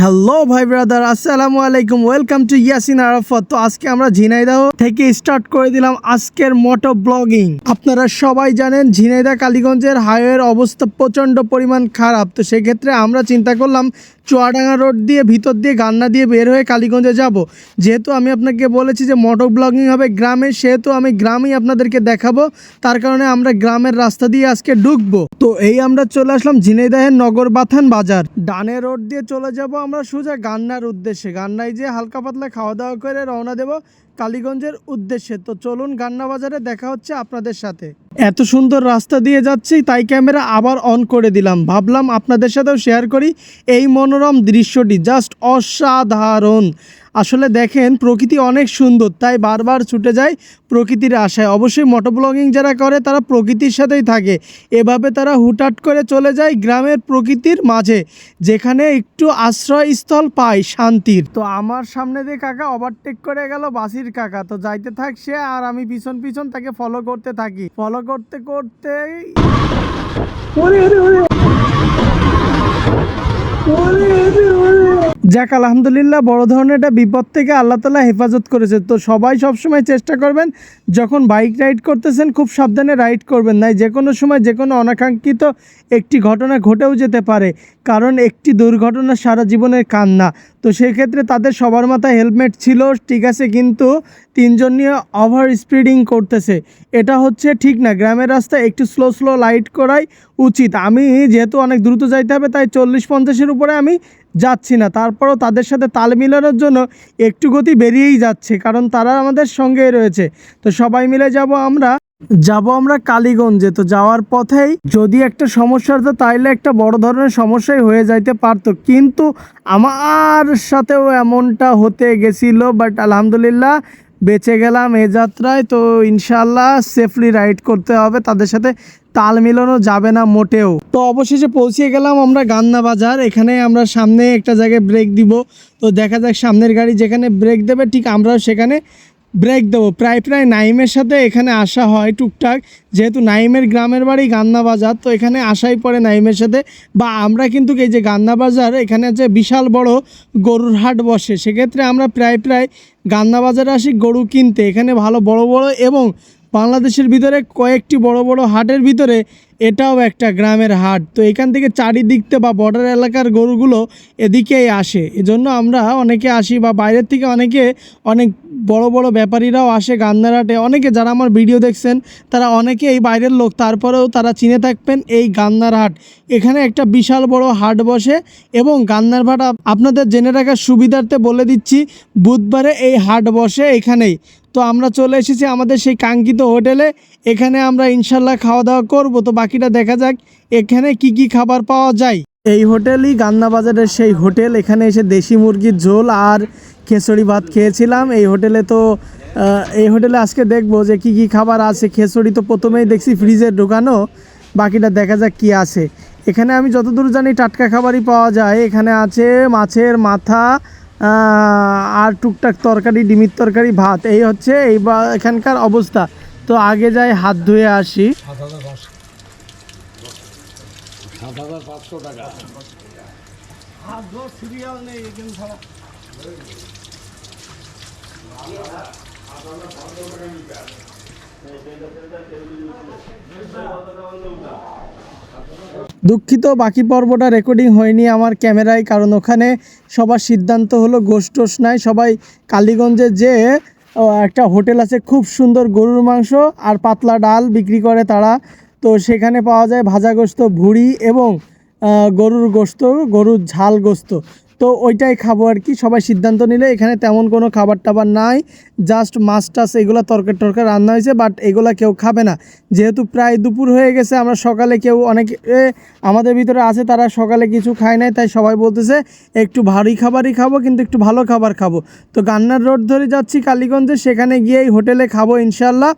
Hello ভাই brother আসসালামু আলাইকুম ওয়েলকাম টু ইয়াসিন আরাফত তো আজকে আমরা ঝিনাইদহ থেকে স্টার্ট করে দিলাম আজকের মোটো ব্লগিং আপনারা সবাই জানেন ঝিনাইদহ কালীগঞ্জের হাইওয়ের অবস্থা প্রচণ্ড পরিমাণ খারাপ। তো সেক্ষেত্রে আমরা চিন্তা করলাম চুয়াডাঙ্গা রোড দিয়ে, ভিতর দিয়ে গান্না দিয়ে বের হয়ে কালীগঞ্জে যাব। যেহেতু আমি আপনাকে বলেছি যে মোটো ব্লগিং হবে গ্রামে, সেহেতু আমি গ্রামেই আপনাদেরকে দেখাবো। তার কারণে আমরা গ্রামের রাস্তা দিয়ে আজকে ঢুকবো। তো এই আমরা চলে আসলাম ঝিনাইদহের নগর বাথান বাজার। ডানে রোড দিয়ে চলে যাব আমরা সোজা গান্নার উদ্দেশ্যে। গান্নায় যে হালকা পাতলা খাওয়া দাওয়া করে রওনা দেব। কালীগঞ্জের উদ্দেশ্যে। তো চলুন গান্না বাজারে দেখা হচ্ছে আপনাদের সাথে। এত সুন্দর রাস্তা দিয়ে যাচ্ছি, তাই ক্যামেরা আবার অন করে দিলাম। ভাবলাম আপনাদের সাথেও শেয়ার করি এই মনোরম দৃশ্যটি, জাস্ট অসাধারণ। আসলে দেখেন, প্রকৃতি অনেক সুন্দর, তাই বারবার ছুটে যায় প্রকৃতির আশায়। অবশ্যই মোটো ব্লগিং যারা করে, তারা প্রকৃতির সাথেই থাকে। এভাবে তারা হুটহাট করে চলে যায় গ্রামের প্রকৃতির মাঝে, যেখানে একটু আশ্রয়স্থল পায় শান্তির। তো আমার সামনে দিয়ে কাকা ওভারটেক করে গেল বাসির কাকা। তো যাইতে থাকছে আর আমি পিছন পিছন তাকে ফলো করতে থাকি। ফলো করতে করতে ওরে ওরে ওরে। যাক, আলহামদুলিল্লাহ, বড় ধরনের একটা বিপদ থেকে আল্লাহ তালা হেফাজত করেছে। তো সবাই সবসময় চেষ্টা করবেন, যখন বাইক রাইড করতেছেন, খুব সাবধানে রাইড করবেন নাই যে কোনো সময় যে কোনো অনাকাঙ্ক্ষিত একটি ঘটনা ঘটেও যেতে পারে, কারণ একটি দুর্ঘটনা সারা জীবনের কান্না। তো সেক্ষেত্রে তাদের সবার মাথায় হেলমেট ছিল, ঠিক আছে, কিন্তু তিনজন নিয়ে ওভার স্পিডিং করতেছে। এটা হচ্ছে ঠিক না, গ্রামের রাস্তায় একটু স্লো স্লো লাইট করাই উচিত। আমি যেহেতু অনেক দ্রুত যাইতে হবে, তাই চল্লিশ, পঞ্চাশের উপরে আমি যাচ্ছি না। তারপরও তাদের সাথে তাল মিলানোর জন্য একটু গতি বেরিয়েই যাচ্ছে, কারণ তারা আমাদের সঙ্গেই রয়েছে। তো সবাই মিলে যাব আমরা। যাব আমরা কালীগঞ্জে। তো যাওয়ার পথেই যদি একটা সমস্যা হতো, তাইলে একটা বড় ধরনের সমস্যাই হয়ে যাইতে পারতো। কিন্তু আমার সাথেও এমনটা হতে গেছিল বাট আলহামদুলিল্লাহ বেঁচে গেলাম এ যাত্রায়। তো ইনশাল্লাহ সেফলি রাইড করতে হবে। তাদের সাথে তাল মিলানো যাবে না মোটেও। তো অবশেষে পৌঁছিয়ে গেলাম আমরা গান্না বাজার। এখানে আমরা সামনে একটা জায়গায় ব্রেক দিব। তো দেখা যাক সামনের গাড়ি যেখানে ব্রেক দেবে, ঠিক আমরাও সেখানে ব্রেক দেবো। প্রায় প্রায় নাইমের সাথে এখানে আসা হয় টুকটাক। যেহেতু নাইমের গ্রামের বাড়ি গান্না বাজার, তো এখানে আসাই পড়ে নাইমের সাথে। বা আমরা কিন্তু এই যে গান্না বাজার, এখানে যে বিশাল বড় গরুর হাট বসে, সেক্ষেত্রে আমরা প্রায় প্রায় গান্না বাজারে আসি গরু কিনতে। এখানে ভালো বড় বড় এবং বাংলাদেশের ভিতরে কয়েকটি বড় বড় হাটের ভিতরে এটাও একটা গ্রামের হাট। তো এখান থেকে চারিদিকতে বা বর্ডার এলাকার গরুগুলো এদিকেই আসে। এজন্য আমরা অনেকে আসি বা বাইরের থেকে অনেকে, অনেক বড় বড় ব্যাপারীরাও আসে গান্নার হাটে। অনেকে যারা আমার ভিডিও দেখছেন, তারা অনেকে এই বাইরের লোক, তারপরেও তারা চিনে থাকবেন এই গান্নার হাট। এখানে একটা বিশাল বড় হাট বসে এবং আপ- আপনাদের জেনে রাখার সুবিধার্থে বলে দিচ্ছি, বুধবারে এই হাট বসে এখানেই। তো আমরা চলে এসেছি আমাদের সেই কাঙ্ক্ষিত হোটেলে। এখানে আমরা ইনশাল্লাহ খাওয়া দাওয়া করব। তো বাকিটা দেখা যাক এখানে কি কি খাবার পাওয়া যায়। এই হোটেলই গান্না বাজারের সেই হোটেল। এখানে এসে দেশি মুরগির ঝোল আর খেসড়ি ভাত খেয়েছিলাম। এই হোটেলে তো এই হোটেলে আজকে দেখব যে কি কি খাবার আছে। খেসড়ি তো প্রথমেই দেখছি ফ্রিজে ঢোকানো। বাকিটা দেখা যাক কি আছে। এখানে আমি যতদূর জানি টাটকা খাবারই পাওয়া যায়। এখানে আছে মাছের মাথা আর টুকটাক তরকারি, ডিমির তরকারি, ভাত। এই হচ্ছে এই বা এখানকার অবস্থা। তো আগে যাই হাত ধুয়ে আসি। দুঃখিত, বাকি পর্বটা রেকর্ডিং হয়নি আমার ক্যামেরায়, কারণ ওখানে সবার সিদ্ধান্ত হলো গোশ টোস নাই। সবাই কালীগঞ্জে যে একটা হোটেল আছে, খুব সুন্দর গরুর মাংস আর পাতলা ডাল বিক্রি করে তারা। তো সেখানে পাওয়া যায় ভাজা গোস্ত, ভুড়ি এবং গরুর গোস্ত, গরুর ঝাল গোস্ত। তো ওইটাই খাব আর কি। সবাই সিদ্ধান্ত নিলে এখানে তেমন কোনো খাবার টাবার নাই। জাস্ট মাছ টাছ এগুলো তরকারি টরকার রান্না হয়েছে বাট এগুলো কেউ খাবে না। যেহেতু প্রায় দুপুর হয়ে গেছে, আমরা সকালে কেউ অনেক আমাদের ভিতরে আছে, তারা সকালে কিছু খায় নাই, তাই সবাই বলতেছে, একটু ভারী খাবারই খাব, কিন্তু একটু ভালো খাবার খাব। তো গান্নার রোড ধরে যাচ্ছি কালীগঞ্জে, সেখানে গিয়ে এই হোটেলে খাব ইনশাল্লাহ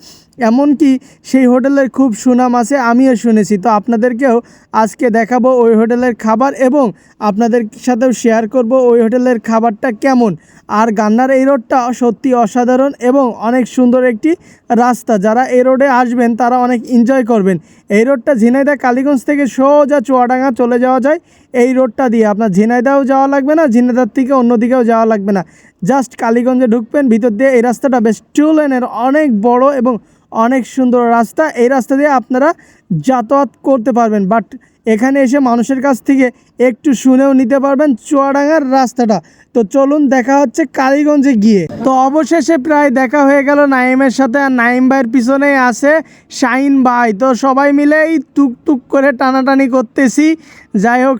এমনকি সেই হোটেলের খুব সুনাম আছে, আমিও শুনেছি। তো আপনাদেরকেও আজকে দেখাবো ওই হোটেলের খাবার এবং আপনাদের সাথেও শেয়ার করব ওই হোটেলের খাবারটা কেমন? আর গান্নার এই রোডটা সত্যি অসাধারণ এবং অনেক সুন্দর একটি রাস্তা। যারা এই রোডে আসবেন, তারা অনেক এনজয় করবেন। এই রোডটা ঝিনাইদা কালীগঞ্জ থেকে সোজা চুয়াডাঙ্গা চলে যাওয়া যায়। এই রোডটা দিয়ে আপনার ঝিনাইদাও যাওয়া লাগবে না ঝিনাইদার থেকে অন্যদিকেও যাওয়া লাগবে না। জাস্ট কালীগঞ্জে ঢুকবেন, ভিতর দিয়ে এই রাস্তাটা বেশ টু লেনের অনেক বড় এবং অনেক সুন্দর রাস্তা। এই রাস্তা দিয়ে আপনারা যাতায়াত করতে পারবেন। বাট এখানে এসে মানুষের কাছ থেকে একটু শুনেও নিতে পারবেন চুয়াডাঙ্গার রাস্তাটা। তো চলুন দেখা হচ্ছে কালীগঞ্জে গিয়ে। তো অবশেষে প্রায় দেখা হয়ে গেল নাইমের সাথে আর নাইম ভাইয়ের পিছনেই আছে শাইন ভাই। তো সবাই মিলেই টুক টুক করে টানাটানি করতেছি। যাই হোক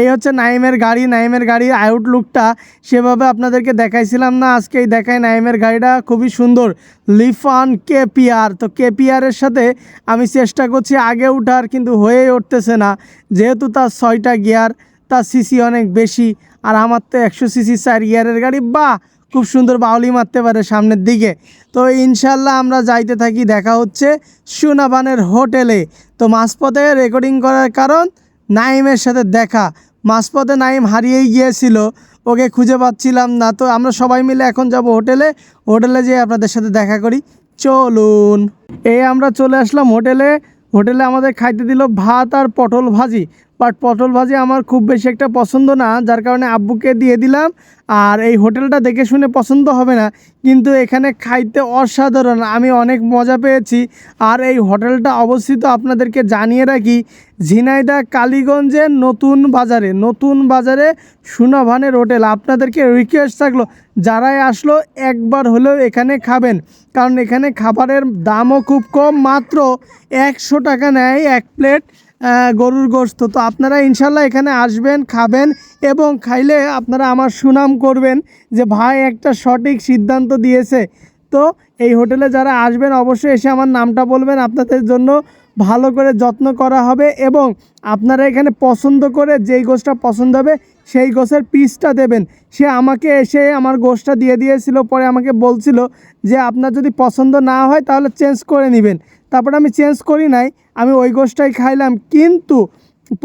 এই হচ্ছে নাইমের গাড়ি। নাইমের গাড়ির আউটলুকটা সেভাবে আপনাদেরকে দেখাইছিলাম না। আজকেই দেখাই নাইমের গাড়িটা। খুবই সুন্দর। Lifan KPR. তো কেপিআরের সাথে আমি চেষ্টা করছি আগে উঠার, কিন্তু হয়েই উঠতেছে না। যেহেতু তার ছয়টা গিয়ার, তার সিসি অনেক বেশি, আর আমার তো একশো সিসি চার গিয়ারের গাড়ি বা খুব সুন্দর বাউলি মারতে পারে সামনের দিকে। তো ইনশাল্লাহ আমরা যাইতে থাকি, দেখা হচ্ছে সুনাবানের হোটেলে। তো মাঝপথে রেকর্ডিং করার কারণ নাইমের সাথে দেখা। মাঝপথে নাইম হারিয়েই গিয়েছিল, ওকে খুঁজে পাচ্ছিলাম না। তো আমরা সবাই মিলে এখন যাব হোটেলে। হোটেলে যেয়ে আপনাদের সাথে দেখা করি। চলুন। এই আমরা চলে আসলাম হোটেলে। হোটেলে আমাদের খাইতে দিল ভাত আর পটল ভাজি। বাট পটল ভাজি আমার খুব বেশি একটা পছন্দ না, যার কারণে আব্বুকে দিয়ে দিলাম। আর এই হোটেলটা দেখে শুনে পছন্দ হবে না, কিন্তু এখানে খাইতে অসাধারণ, আমি অনেক মজা পেয়েছি। আর এই হোটেলটা অবস্থিত আপনাদেরকে জানিয়ে রাখি ঝিনাইদা কালীগঞ্জের নতুন বাজারে নতুন বাজারে সুনাভানের হোটেল। আপনাদেরকে রিকোয়েস্ট থাকল, যারাই আসলো একবার হলেও এখানে খাবেন, কারণ এখানে খাবারের দামও খুব কম, মাত্র একশো টাকা নেয় এক প্লেট গরুর গোস্ত। তো আপনারা ইনশাল্লাহ এখানে আসবেন, খাবেন এবং খাইলে আপনারা আমার সুনাম করবেন যে ভাই একটা সঠিক সিদ্ধান্ত দিয়েছে। তো এই হোটেলে যারা আসবেন অবশ্যই এসে আমার নামটা বলবেন, আপনাদের জন্য ভালো করে যত্ন করা হবে এবং আপনারা এখানে পছন্দ করে যেই গোষ্ঠটা পছন্দ হবে সেই গোছের পিসটা দেবেন। সে আমাকে এসে আমার গোষ্ঠটা দিয়ে দিয়েছিল, পরে আমাকে বলছিল যে আপনার যদি পছন্দ না হয় তাহলে চেঞ্জ করে নেবেন। তারপরে আমি চেঞ্জ করি নাই আমি ওই গোষ্ঠটাই খাইলাম। কিন্তু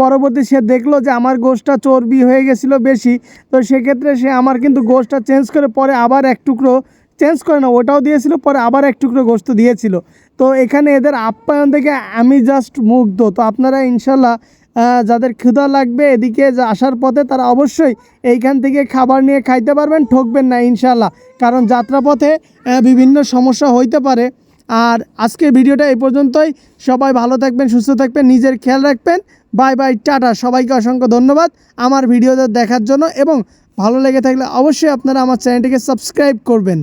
পরবর্তী সে দেখল যে আমার গোষ্ঠটা চর্বি হয়ে গেছিল বেশি, তো সেক্ষেত্রে সে আমার কিন্তু গোষ্ঠটা চেঞ্জ করে পরে আবার এক টুকরো চেঞ্জ করে না, ওটাও দিয়েছিল, পরে আবার এক টুকরো গোস্ত দিয়েছিল। তো এখানে এদের আপ্যায়ন দেখে আমি জাস্ট মুগ্ধ। তো আপনারা ইনশাল্লাহ যাদের ক্ষুধা লাগবে এদিকে আসার পথে তারা অবশ্যই এইখান থেকে খাবার নিয়ে খাইতে পারবেন, ঠকবেন না ইনশাল্লাহ। কারণ যাত্রাপথে বিভিন্ন সমস্যা হইতে পারে। আর আজকের ভিডিওটা এই পর্যন্তই। সবাই ভালো থাকবেন, সুস্থ থাকবেন, নিজের খেয়াল রাখবেন। Bye bye, tata. সবাইকে অসংখ্য ধন্যবাদ আমার ভিডিওটা দেখার জন্য এবং ভালো লেগে থাকলে অবশ্যই আপনারা আমার চ্যানেলটিকে সাবস্ক্রাইব করবেন।